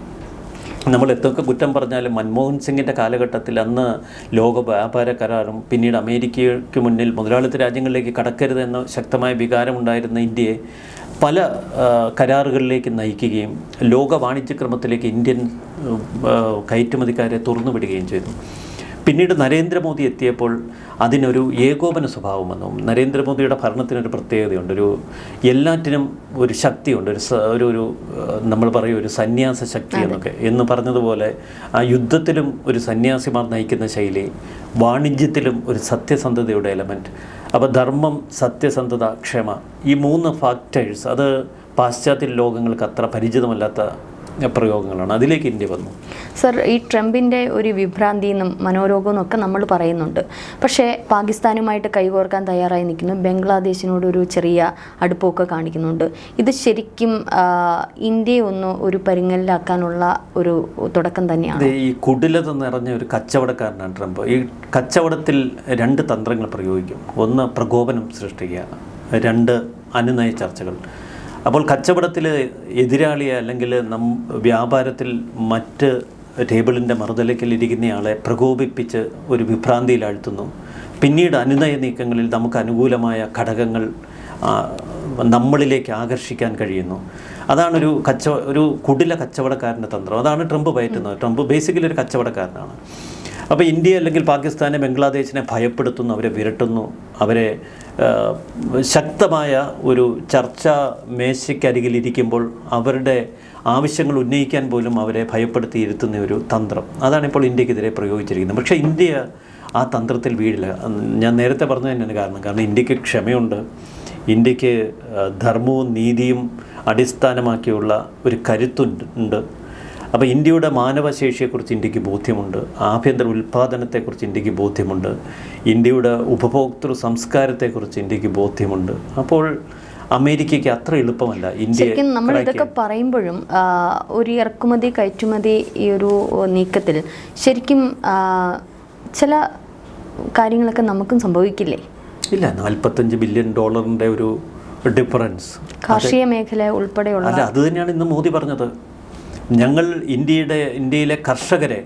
നമ്മൾ എന്തൊക്കെ കുറ്റം പറഞ്ഞാലും മൻമോഹൻ സിംഗിന്റെ കാലഘട്ടത്തിൽ അന്ന് ലോക വ്യാപാര കരാറും പിന്നീട് അമേരിക്കയ്ക്ക് മുന്നിൽ മുതലാളിത്ത രാജ്യങ്ങളിലേക്ക് കടക്കരുതെന്ന ശക്തമായ വികാരമുണ്ടായിരുന്ന ഇന്ത്യയെ പല കരാറുകളിലേക്ക് നയിക്കുകയും ലോക വാണിജ്യക്രമത്തിലേക്ക് ഇന്ത്യൻ കയറ്റുമതിക്കാരെ തുറന്നുവിടുകയും ചെയ്തു. പിന്നീട് നരേന്ദ്രമോദി എത്തിയപ്പോൾ അതിനൊരു ഏകോപന സ്വഭാവം വന്നു. നരേന്ദ്രമോദിയുടെ ഭരണത്തിനൊരു പ്രത്യേകതയുണ്ട്. ഒരു എല്ലാറ്റിനും ഒരു ശക്തിയുണ്ട്. ഒരു ഒരു ഒരു നമ്മൾ പറയും ഒരു സന്യാസ ശക്തി എന്നൊക്കെ. എന്ന് പറഞ്ഞതുപോലെ ആ യുദ്ധത്തിലും ഒരു സന്യാസിമാർ നയിക്കുന്ന ശൈലി വാണിജ്യത്തിലും ഒരു സത്യസന്ധതയുടെ എലമെന്റ് അപ്പോൾ ധർമ്മം സത്യസന്ധത ക്ഷമ ഈ മൂന്ന് ഫാക്ടേഴ്സ് അത് പാശ്ചാത്യ ലോകങ്ങൾക്ക് അത്ര പരിചിതമല്ലാത്ത പ്രയോഗങ്ങളാണ്. അതിലേക്ക് ഇന്ത്യ വന്നു. സർ ഈ ട്രംപിന്റെ ഒരു വിഭ്രാന്തി എന്നും മനോരോഗം എന്നൊക്കെ നമ്മൾ പറയുന്നുണ്ട്. പക്ഷേ പാകിസ്ഥാനുമായിട്ട് കൈകോർക്കാൻ തയ്യാറായി നിൽക്കുന്നു ബംഗ്ലാദേശിനോട് ഒരു ചെറിയ അടുപ്പമൊക്കെ കാണിക്കുന്നുണ്ട്. ഇത് ശരിക്കും ഇന്ത്യയെ ഒന്ന് ഒരു പരിങ്ങലിലാക്കാനുള്ള ഒരു തുടക്കം തന്നെയാണ്. ഈ കുടിലത നിറഞ്ഞ ഒരു കച്ചവടക്കാരനാണ് ട്രംപ്. ഈ കച്ചവടത്തിൽ രണ്ട് തന്ത്രങ്ങൾ പ്രയോഗിക്കും. ഒന്ന് പ്രകോപനം സൃഷ്ടിക്കുക രണ്ട് അനുനയ ചർച്ചകൾ. അപ്പോൾ കച്ചവടത്തിൽ എതിരാളിയെ അല്ലെങ്കിൽ നം വ്യാപാരത്തിൽ മറ്റ് ടേബിളിന്റെ മറുതലയ്ക്കൽ ഇരിക്കുന്നയാളെ പ്രകോപിപ്പിച്ച് ഒരു വിഭ്രാന്തിയിലാഴ്ത്തുന്നു പിന്നീട് അനുനയ നീക്കങ്ങളിൽ നമുക്ക് അനുകൂലമായ ഘടകങ്ങൾ നമ്മളിലേക്ക് ആകർഷിക്കാൻ കഴിയുന്നു. അതാണൊരു കച്ച ഒരു കുടില കച്ചവടക്കാരന്റെ തന്ത്രം. അതാണ് ട്രംപ് പയറ്റുന്നത് ട്രംപ് ബേസിക്കലി ഒരു കച്ചവടക്കാരനാണ്. അപ്പോൾ ഇന്ത്യ അല്ലെങ്കിൽ പാകിസ്ഥാനെ ബംഗ്ലാദേശിനെ ഭയപ്പെടുത്തുന്നു അവരെ വിരട്ടുന്നു അവരെ ശക്തമായ ഒരു ചർച്ചാ മേശയ്ക്കരികിൽ ഇരിക്കുമ്പോൾ അവരുടെ ആവശ്യങ്ങൾ ഉന്നയിക്കാൻ പോലും അവരെ ഭയപ്പെടുത്തിയിരുത്തുന്ന ഒരു തന്ത്രം. അതാണ് ഇപ്പോൾ ഇന്ത്യക്കെതിരെ പ്രയോഗിച്ചിരിക്കുന്നത്. പക്ഷേ ഇന്ത്യ ആ തന്ത്രത്തിൽ വീഴില്ല. ഞാൻ നേരത്തെ പറഞ്ഞു തന്നെയാണ് കാരണം. കാരണം ഇന്ത്യയ്ക്ക് ക്ഷമയുണ്ട്. ഇന്ത്യയ്ക്ക് ധർമ്മവും നീതിയും അടിസ്ഥാനമാക്കിയുള്ള ഒരു കരുത്തുണ്ട്. അപ്പോൾ ഇന്ത്യയുടെ മാനവശേഷിയെക്കുറിച്ച് ഇന്ത്യയ്ക്ക് ബോധ്യമുണ്ട് ആഭ്യന്തര ഉൽപ്പാദനത്തെക്കുറിച്ച് ഇന്ത്യയ്ക്ക് ബോധ്യമുണ്ട് ഇന്ത്യയുടെ ഉപഭോക്തൃ സംസ്കാരത്തെക്കുറിച്ച് ഇന്ത്യയ്ക്ക് ബോധ്യമുണ്ട്. അപ്പോൾ അമേരിക്കയ്ക്ക് അത്ര എളുപ്പമല്ല ഇന്ത്യ നമ്മൾ ഇതൊക്കെ പറയുമ്പോഴും ഒരു ഇറക്കുമതി കയറ്റുമതി ഈ ഒരു നീക്കത്തിൽ ശരിക്കും ചില കാര്യങ്ങളൊക്കെ നമുക്കും സംഭവിക്കില്ലേ? ഇല്ല നാൽപ്പത്തഞ്ച് ബില്യൺ ഡോളറിന്റെ ഒരു ഡിഫറൻസ്. കാർഷിക മേഖല ഉൾപ്പെടെയുള്ള അല്ല അത് തന്നെയാണ് ഇന്ന് മോദി പറഞ്ഞത്. ഞങ്ങൾ ഇന്ത്യയുടെ ഇന്ത്യയിലെ കർഷകരെ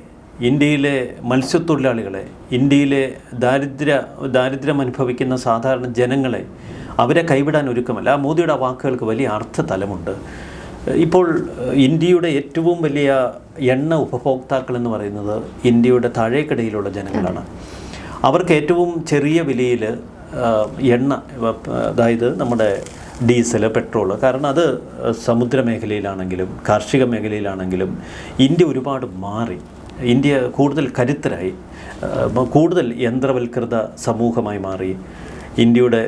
ഇന്ത്യയിലെ മത്സ്യത്തൊഴിലാളികളെ ഇന്ത്യയിലെ ദാരിദ്ര്യ ദാരിദ്ര്യം അനുഭവിക്കുന്ന സാധാരണ ജനങ്ങളെ അവരെ കൈവിടാൻ ഒരുക്കമല്ല. മോദിയുടെ വാക്കുകൾക്ക് വലിയ അർത്ഥ തലമുണ്ട് ഇപ്പോൾ ഇന്ത്യയുടെ ഏറ്റവും വലിയ എണ്ണ ഉപഭോക്താക്കൾ എന്ന് പറയുന്നത് ഇന്ത്യയുടെ താഴേക്കിടയിലുള്ള ജനങ്ങളാണ്. അവർക്ക് ഏറ്റവും ചെറിയ വിലയിൽ എണ്ണ അതായത് നമ്മുടെ ഡീസൽ പെട്രോൾ കാരണം അത് സമുദ്രമേഖലയിലാണെങ്കിലും കാർഷിക മേഖലയിലാണെങ്കിലും ഇന്ത്യ ഒരുപാട് മാറി. ഇന്ത്യ കൂടുതൽ കരുത്തരായി. കൂടുതൽ യന്ത്രവൽകൃത സമൂഹമായി മാറി. ഇന്ത്യയുടെ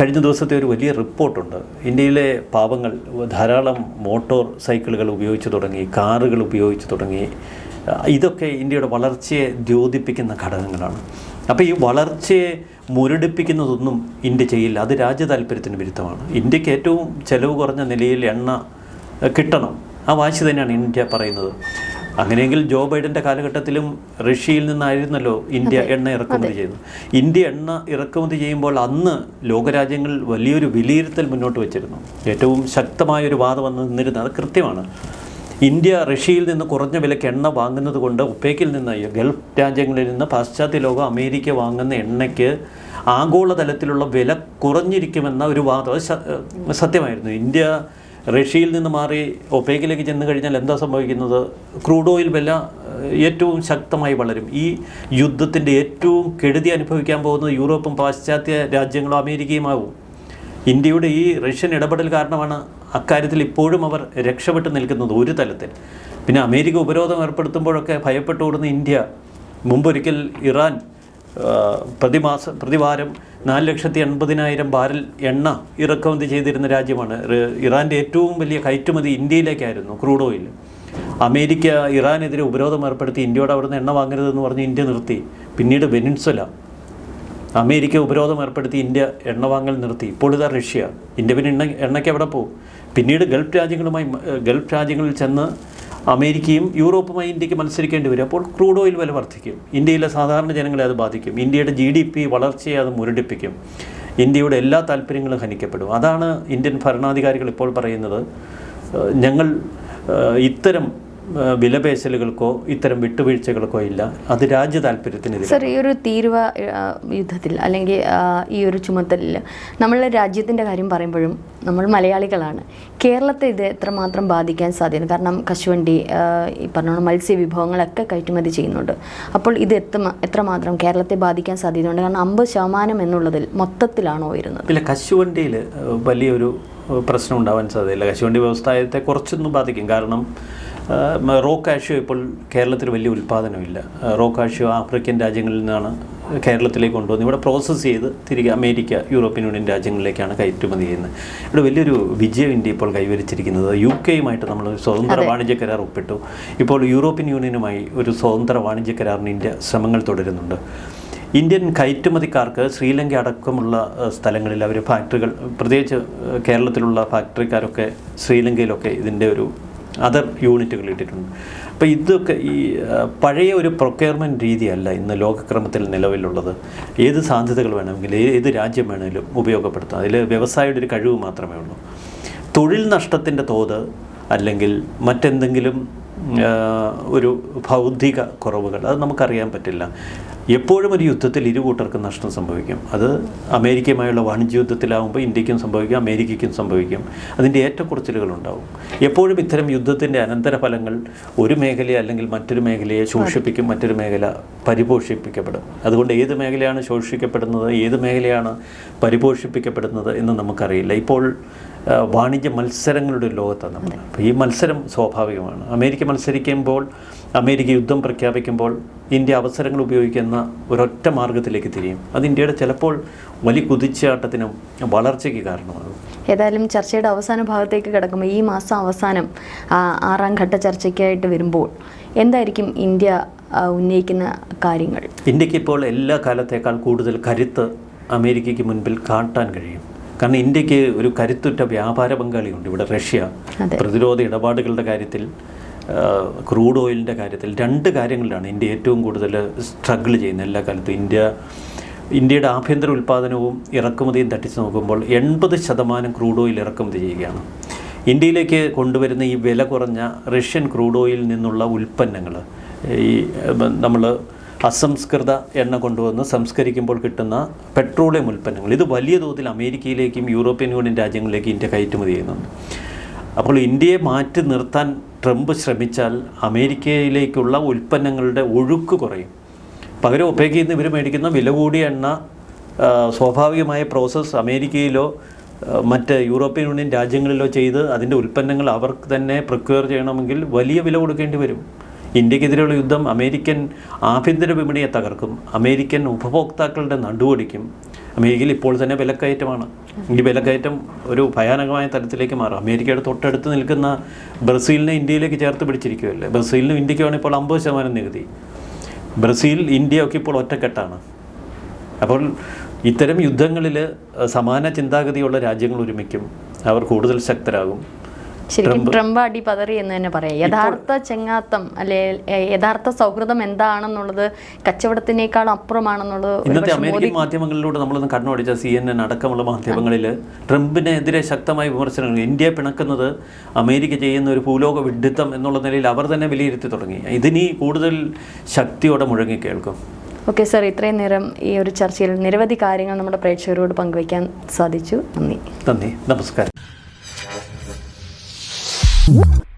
കഴിഞ്ഞ ദിവസത്തെ ഒരു വലിയ റിപ്പോർട്ടുണ്ട്. ഇന്ത്യയിലെ പാവങ്ങൾ ധാരാളം മോട്ടോർ സൈക്കിളുകൾ ഉപയോഗിച്ച് തുടങ്ങി കാറുകൾ ഉപയോഗിച്ച് തുടങ്ങി. ഇതൊക്കെ ഇന്ത്യയുടെ വളർച്ചയെ ദ്യോതിപ്പിക്കുന്ന ഘടകങ്ങളാണ്. അപ്പോൾ ഈ വളർച്ചയെ മുരടിപ്പിക്കുന്നതൊന്നും ഇന്ത്യ ചെയ്യില്ല. അത് രാജ്യ താല്പര്യത്തിന് വിരുദ്ധമാണ്. ഇന്ത്യയ്ക്ക് ഏറ്റവും ചെലവ് കുറഞ്ഞ നിലയിൽ എണ്ണ കിട്ടണം. ആ വാശി തന്നെയാണ് ഇന്ത്യ പറയുന്നത്. അങ്ങനെയെങ്കിൽ ജോ ബൈഡന്റെ കാലഘട്ടത്തിലും റഷ്യയിൽ നിന്നായിരുന്നല്ലോ ഇന്ത്യ എണ്ണ ഇറക്കുമതി ചെയ്തത്. ഇന്ത്യ എണ്ണ ഇറക്കുമതി ചെയ്യുമ്പോൾ അന്ന് ലോകരാജ്യങ്ങൾ വലിയൊരു വിലയിരുത്തൽ മുന്നോട്ട് വെച്ചിരുന്നു. ഏറ്റവും ശക്തമായൊരു വാദം വന്ന് നിന്നിരുന്നത് അത് കൃത്യമാണ്. ഇന്ത്യ റഷ്യയിൽ നിന്ന് കുറഞ്ഞ വിലയ്ക്ക് എണ്ണ വാങ്ങുന്നത് കൊണ്ട് ഉപ്പേക്കിൽ നിന്ന് ഗൾഫ് രാജ്യങ്ങളിൽ നിന്ന് പാശ്ചാത്യ ലോകം അമേരിക്ക വാങ്ങുന്ന എണ്ണയ്ക്ക് ആഗോളതലത്തിലുള്ള വില കുറഞ്ഞിരിക്കുമെന്ന ഒരു വാദം. സത്യമായിരുന്നു. ഇന്ത്യ റഷ്യയിൽ നിന്ന് മാറി ഒപ്പേക്കിലേക്ക് ചെന്ന് കഴിഞ്ഞാൽ എന്താ സംഭവിക്കുന്നത്? ക്രൂഡ് ഓയിൽ വില ഏറ്റവും ശക്തമായി വളരും. ഈ യുദ്ധത്തിന്റെ ഏറ്റവും കെടുതി അനുഭവിക്കാൻ പോകുന്നത് യൂറോപ്പും പാശ്ചാത്യ രാജ്യങ്ങളും അമേരിക്കയുമാവും. ഇന്ത്യയുടെ ഈ റഷ്യൻ ഇടപെടൽ കാരണമാണ് അക്കാര്യത്തിൽ ഇപ്പോഴും അവർ രക്ഷപ്പെട്ട് നിൽക്കുന്നത് ഒരു തലത്തിൽ. പിന്നെ അമേരിക്ക ഉപരോധം ഏർപ്പെടുത്തുമ്പോഴൊക്കെ ഭയപ്പെട്ടോടുന്ന ഇന്ത്യ മുമ്പൊരിക്കൽ ഇറാൻ പ്രതിമാസ പ്രതിവാരം നാല് ലക്ഷത്തി എൺപതിനായിരം ബാരൽ എണ്ണ ഇറക്കുമതി ചെയ്തിരുന്ന രാജ്യമാണ്. ഇറാന്റെ ഏറ്റവും വലിയ കയറ്റുമതി ഇന്ത്യയിലേക്കായിരുന്നു ക്രൂഡ് ഓയിൽ. അമേരിക്ക ഇറാനെതിരെ ഉപരോധം ഏർപ്പെടുത്തി ഇന്ത്യയോട് അവിടുന്ന് എണ്ണ വാങ്ങരുതെന്ന് പറഞ്ഞ് ഇന്ത്യ നിർത്തി. പിന്നീട് വെനിൻസുല. അമേരിക്ക ഉപരോധം ഏർപ്പെടുത്തി ഇന്ത്യ എണ്ണ വാങ്ങൽ നിർത്തി. ഇപ്പോൾ ഇതാ റഷ്യ. ഇന്ത്യ പിന്നെ എണ്ണ എണ്ണയ്ക്ക് എവിടെ പോകും പിന്നീട് ഗൾഫ് രാജ്യങ്ങളുമായി ഗൾഫ് രാജ്യങ്ങളിൽ ചെന്ന് അമേരിക്കയും യൂറോപ്പുമായി ഇന്ത്യയ്ക്ക് മത്സരിക്കേണ്ടി വരും. അപ്പോൾ ക്രൂഡ് ഓയിൽ വില വർദ്ധിക്കും. ഇന്ത്യയിലെ സാധാരണ ജനങ്ങളെ അത് ബാധിക്കും. ഇന്ത്യയുടെ ജി ഡി പി വളർച്ചയെ അത് മുരടിപ്പിക്കും. ഇന്ത്യയുടെ എല്ലാ താല്പര്യങ്ങളും ഹനിക്കപ്പെടും. അതാണ് ഇന്ത്യൻ ഭരണാധികാരികൾ ഇപ്പോൾ പറയുന്നത്. ഞങ്ങൾ ഇത്തരം വിലപേശലുകൾക്കോ ഇത്തരം വിട്ടുവീഴ്ചകൾക്കോ ഇല്ല. അത് രാജ്യ താല്പര്യത്തിന് സർ ഈ ഒരു തീരുവ യുദ്ധത്തിൽ അല്ലെങ്കിൽ ഈ ഒരു ചുമത്തലിൽ നമ്മൾ രാജ്യത്തിന്റെ കാര്യം പറയുമ്പോഴും നമ്മൾ മലയാളികളാണ്. കേരളത്തെ ഇത് എത്രമാത്രം ബാധിക്കാൻ സാധ്യത കാരണം കശുവണ്ടി ഈ പറഞ്ഞ മത്സ്യ വിഭവങ്ങളൊക്കെ കയറ്റുമതി ചെയ്യുന്നുണ്ട്. അപ്പോൾ ഇത് എത്ര എത്രമാത്രം കേരളത്തെ ബാധിക്കാൻ സാധ്യതയുണ്ട്? കാരണം അമ്പത് ശതമാനം എന്നുള്ളതിൽ മൊത്തത്തിലാണോ വരുന്നത്? ഇല്ല കശുവണ്ടിയിൽ വലിയൊരു പ്രശ്നം ഉണ്ടാവാൻ സാധ്യതയില്ല. കശുവണ്ടി വ്യവസായത്തെ കുറച്ചൊന്നും ബാധിക്കും. കാരണം റോ കാഷ്യോ ഇപ്പോൾ കേരളത്തിൽ വലിയ ഉൽപ്പാദനമില്ല റോ കാഷ്യോ ആഫ്രിക്കൻ രാജ്യങ്ങളിൽ നിന്നാണ് കേരളത്തിലേക്ക് കൊണ്ടുവന്ന് ഇവിടെ പ്രോസസ്സ് ചെയ്ത് തിരികെ അമേരിക്ക യൂറോപ്യൻ യൂണിയൻ രാജ്യങ്ങളിലേക്കാണ് കയറ്റുമതി ചെയ്യുന്നത്. ഇവിടെ വലിയൊരു വിജയം ഇന്ത്യ ഇപ്പോൾ കൈവരിച്ചിരിക്കുന്നത്. യു കെയുമായിട്ട് നമ്മൾ ഒരു സ്വതന്ത്ര വാണിജ്യ കരാർ ഒപ്പിട്ടു. ഇപ്പോൾ യൂറോപ്യൻ യൂണിയനുമായി ഒരു സ്വതന്ത്ര വാണിജ്യ കരാറിന് ഇന്ത്യ ശ്രമങ്ങൾ തുടരുന്നുണ്ട്. ഇന്ത്യൻ കയറ്റുമതിക്കാർക്ക് ശ്രീലങ്ക അടക്കമുള്ള സ്ഥലങ്ങളിൽ അവർ ഫാക്ടറികൾ പ്രത്യേകിച്ച് കേരളത്തിലുള്ള ഫാക്ടറിക്കാരൊക്കെ ശ്രീലങ്കയിലൊക്കെ ഇതിന്റെ ഒരു അതർ യൂണിറ്റുകൾ ഇട്ടിട്ടുണ്ട്. അപ്പോൾ ഇതൊക്കെ ഈ പഴയ ഒരു പ്രൊക്യർമെന്റ് രീതിയല്ല ഇന്ന് ലോകക്രമത്തിൽ നിലവിലുള്ളത്. ഏത് സാധ്യതകൾ വേണമെങ്കിലും ഏത് രാജ്യം വേണമെങ്കിലും ഉപയോഗപ്പെടുത്താം. അതിൽ വ്യവസായയുടെ ഒരു കഴിവ് മാത്രമേ ഉള്ളൂ. തൊഴിൽ നഷ്ടത്തിന്റെ തോത് അല്ലെങ്കിൽ മറ്റെന്തെങ്കിലും ഒരു ഭൗതിക കുറവുകൾ അത് നമുക്കറിയാൻ പറ്റില്ല. എപ്പോഴും ഒരു യുദ്ധത്തിൽ ഇരു കൂട്ടർക്കും നഷ്ടം സംഭവിക്കും. അത് അമേരിക്കയുമായുള്ള വാണിജ്യ യുദ്ധത്തിലാവുമ്പോൾ ഇന്ത്യക്കും സംഭവിക്കും അമേരിക്കയ്ക്കും സംഭവിക്കും. അതിന്റെ ഏറ്റക്കുറച്ചിലുകളുണ്ടാവും. എപ്പോഴും ഇത്തരം യുദ്ധത്തിന്റെ അനന്തരഫലങ്ങൾ ഒരു മേഖലയെ അല്ലെങ്കിൽ മറ്റൊരു മേഖലയെ ശോഷിപ്പിക്കും മറ്റൊരു മേഖല പരിപോഷിപ്പിക്കപ്പെടും. അതുകൊണ്ട് ഏത് മേഖലയാണ് ശോഷിക്കപ്പെടുന്നത് ഏത് മേഖലയാണ് പരിപോഷിപ്പിക്കപ്പെടുന്നത് എന്ന് നമുക്കറിയില്ല. ഇപ്പോൾ വാണിജ്യ മത്സരങ്ങളുടെ ലോകത്താണ് നമ്മൾ ഈ മത്സരം സ്വാഭാവികമാണ്. അമേരിക്ക മത്സരിക്കുമ്പോൾ അമേരിക്ക യുദ്ധം പ്രഖ്യാപിക്കുമ്പോൾ ഇന്ത്യ അവസരങ്ങൾ ഉപയോഗിക്കുന്ന ഒരൊറ്റ മാർഗത്തിലേക്ക് തിരിയും. അത് ഇന്ത്യയുടെ ചിലപ്പോൾ വലിയ കുതിച്ചാട്ടത്തിനും വളർച്ചയ്ക്ക് കാരണമാകും. ഏതായാലും ചർച്ചയുടെ അവസാന ഭാഗത്തേക്ക് കിടക്കുമ്പോൾ ഈ മാസം അവസാനം ആറാം ഘട്ട ചർച്ചയ്ക്കായിട്ട് വരുമ്പോൾ എന്തായിരിക്കും ഇന്ത്യ ഉന്നയിക്കുന്ന കാര്യങ്ങൾ? ഇന്ത്യയ്ക്ക് ഇപ്പോൾ എല്ലാ കാലത്തേക്കാൾ കൂടുതൽ കരുത്ത് അമേരിക്കയ്ക്ക് മുൻപിൽ കാട്ടാൻ കഴിയും. കാരണം ഇന്ത്യയ്ക്ക് ഒരു കരുത്തുറ്റ വ്യാപാര പങ്കാളിയുണ്ട് ഇവിടെ റഷ്യ. പ്രതിരോധ ഇടപാടുകളുടെ കാര്യത്തിൽ ക്രൂഡ് ഓയിലിന്റെ കാര്യത്തിൽ രണ്ട് കാര്യങ്ങളിലാണ് ഇന്ത്യ ഏറ്റവും കൂടുതൽ സ്ട്രഗിൾ ചെയ്യുന്നത് എല്ലാ കാലത്തും. ഇന്ത്യ ഇന്ത്യയുടെ ആഭ്യന്തര ഉൽപ്പാദനവും ഇറക്കുമതിയും തട്ടിച്ച് നോക്കുമ്പോൾ എൺപത് ശതമാനം ക്രൂഡ് ഓയിൽ ഇറക്കുമതി ചെയ്യുകയാണ്. ഇന്ത്യയിലേക്ക് കൊണ്ടുവരുന്ന ഈ വില കുറഞ്ഞ റഷ്യൻ ക്രൂഡ് ഓയിലിൽ നിന്നുള്ള ഉൽപ്പന്നങ്ങൾ ഈ നമ്മൾ അസംസ്കൃത എണ്ണ കൊണ്ടുവന്ന് സംസ്കരിക്കുമ്പോൾ കിട്ടുന്ന പെട്രോളിയം ഉൽപ്പന്നങ്ങൾ ഇത് വലിയ തോതിൽ അമേരിക്കയിലേക്കും യൂറോപ്യൻ യൂണിയൻ രാജ്യങ്ങളിലേക്കും ഇന്ത്യ കയറ്റുമതി ചെയ്യുന്നുണ്ട്. അപ്പോൾ ഇന്ത്യയെ മാറ്റി നിർത്താൻ ട്രംപ് ശ്രമിച്ചാൽ അമേരിക്കയിലേക്കുള്ള ഉൽപ്പന്നങ്ങളുടെ ഒഴുക്ക് കുറയും. പകരം ഒപ്പേക്കിൽ നിന്ന് ഇവർ മേടിക്കുന്ന വില കൂടിയ എണ്ണ സ്വാഭാവികമായ പ്രോസസ്സ് അമേരിക്കയിലോ മറ്റ് യൂറോപ്യൻ യൂണിയൻ രാജ്യങ്ങളിലോ ചെയ്ത് അതിന്റെ ഉൽപ്പന്നങ്ങൾ അവർക്ക് തന്നെ പ്രക്വയർ ചെയ്യണമെങ്കിൽ വലിയ വില കൊടുക്കേണ്ടി വരും. ഇന്ത്യക്കെതിരെയുള്ള യുദ്ധം അമേരിക്കൻ ആഭ്യന്തര വിപണിയെ തകർക്കും. അമേരിക്കൻ ഉപഭോക്താക്കളുടെ നടുവടിക്കും. അമേരിക്കയിൽ ഇപ്പോൾ തന്നെ വിലക്കയറ്റമാണ്. ഈ വിലക്കയറ്റം ഒരു ഭയാനകമായ തലത്തിലേക്ക് മാറും. അമേരിക്കയുടെ തൊട്ടടുത്ത് നിൽക്കുന്ന ബ്രസീലിനെ ഇന്ത്യയിലേക്ക് ചേർത്ത് പിടിച്ചിരിക്കുകയല്ലേ? ബ്രസീലിനും ഇന്ത്യക്കുമാണ് ഇപ്പോൾ അമ്പത് ശതമാനം നികുതി. ബ്രസീൽ ഇന്ത്യ ഒക്കെ ഇപ്പോൾ ഒറ്റക്കെട്ടാണ്. അപ്പോൾ ഇത്തരം യുദ്ധങ്ങളിൽ സമാന ചിന്താഗതിയുള്ള രാജ്യങ്ങൾ ഒരുമിക്കും. അവർ കൂടുതൽ ശക്തരാകും. ശരിക്കും ട്രംപ് അടി പതറി എന്ന് തന്നെ പറയാം. യഥാർത്ഥ ചെങ്ങാത്തം അല്ലെ യഥാർത്ഥ സൗഹൃദം എന്താണെന്നുള്ളത് കച്ചവടത്തിനേക്കാൾ അപ്പുറമാണെന്നുള്ളത് ഇന്നത്തെ അമേരിക്കൻ മാധ്യമങ്ങളിലൂടെ നമ്മളൊന്ന് കണ്ണോടിച്ച സി എൻ എൻ അടക്കമുള്ള മാധ്യമങ്ങളിൽ ട്രംപിനെതിരെ ശക്തമായ വിമർശനങ്ങൾ. ഇന്ത്യയെ പിണക്കുന്നത് അമേരിക്ക ചെയ്യുന്ന ഒരു ഭൂലോക വിഡ്ഢിത്തം എന്നുള്ള നിലയിൽ അവർ തന്നെ വിലയിരുത്തി തുടങ്ങി. ഇതിനി കൂടുതൽ ശക്തിയോടെ മുഴങ്ങി കേൾക്കും. ഓക്കെ സർ ഇത്രയും നേരം ഈ ഒരു ചർച്ചയിൽ നിരവധി കാര്യങ്ങൾ നമ്മുടെ പ്രേക്ഷകരോട് പങ്കുവയ്ക്കാൻ സാധിച്ചു. നന്ദി. നന്ദി. നമസ്കാരം. Whoop.